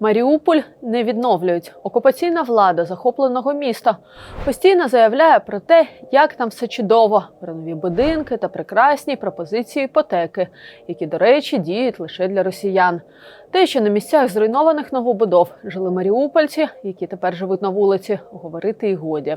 Маріуполь не відновлюють. Окупаційна влада захопленого міста постійно заявляє про те, як там все чудово, про нові будинки та прекрасні пропозиції іпотеки, які, до речі, діють лише для росіян. Те, що на місцях зруйнованих новобудов жили маріупольці, які тепер живуть на вулиці, говорити й годі.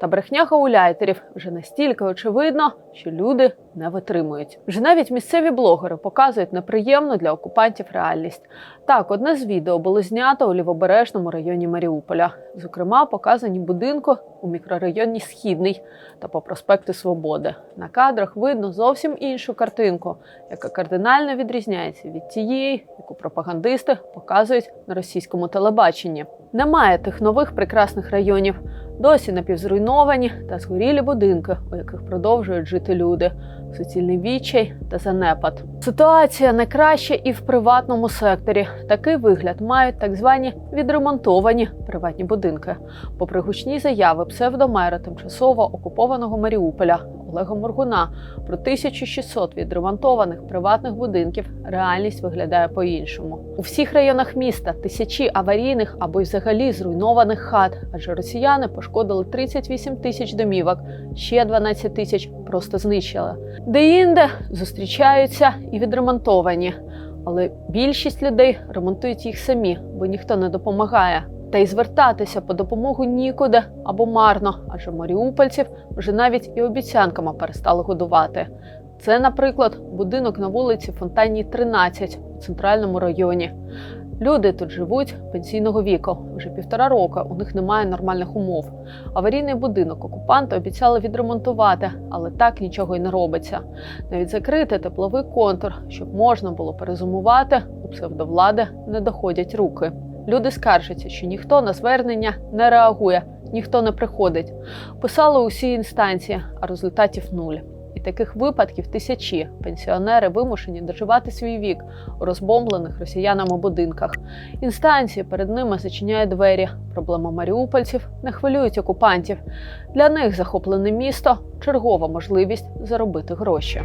Та брехня гауляйтерів вже настільки очевидно, що люди не витримують. Вже навіть місцеві блогери показують неприємну для окупантів реальність. Так, одне з відео було знято у лівобережному районі Маріуполя. Зокрема, показані будинку у мікрорайоні Східний та по проспекту Свободи. На кадрах видно зовсім іншу картинку, яка кардинально відрізняється від тієї, яку пропагандисти показують на російському телебаченні. Немає тих нових прекрасних районів. Досі напівзруйновані та згорілі будинки, у яких продовжують жити люди, суцільний відчай та занепад. Ситуація не краща і в приватному секторі. Такий вигляд мають так звані відремонтовані приватні будинки. Попри гучні заяви псевдомера тимчасово окупованого Маріуполя Олега Моргуна про 1600 відремонтованих приватних будинків, реальність виглядає по-іншому. У всіх районах міста тисячі аварійних або й взагалі зруйнованих хат, адже росіяни пошкодили 38 тисяч домівок, ще 12 тисяч просто знищили. Де-інде зустрічаються і відремонтовані, але більшість людей ремонтують їх самі, бо ніхто не допомагає. Та й звертатися по допомогу нікуди або марно, адже маріупольців вже навіть і обіцянками перестали годувати. Це, наприклад, будинок на вулиці Фонтанній, 13 у центральному районі. Люди тут живуть пенсійного віку. Вже півтора року у них немає нормальних умов. Аварійний будинок окупанти обіцяли відремонтувати, але так нічого й не робиться. Навіть закрити тепловий контур, щоб можна було перезумувати, у псевдовлади не доходять руки. Люди скаржаться, що ніхто на звернення не реагує, ніхто не приходить. Писали усі інстанції, а результатів нуль. І таких випадків тисячі. Пенсіонери вимушені доживати свій вік у розбомблених росіянами будинках. Інстанції перед ними зачиняють двері. Проблема маріупольців не хвилюють окупантів. Для них захоплене місто чергова можливість заробити гроші.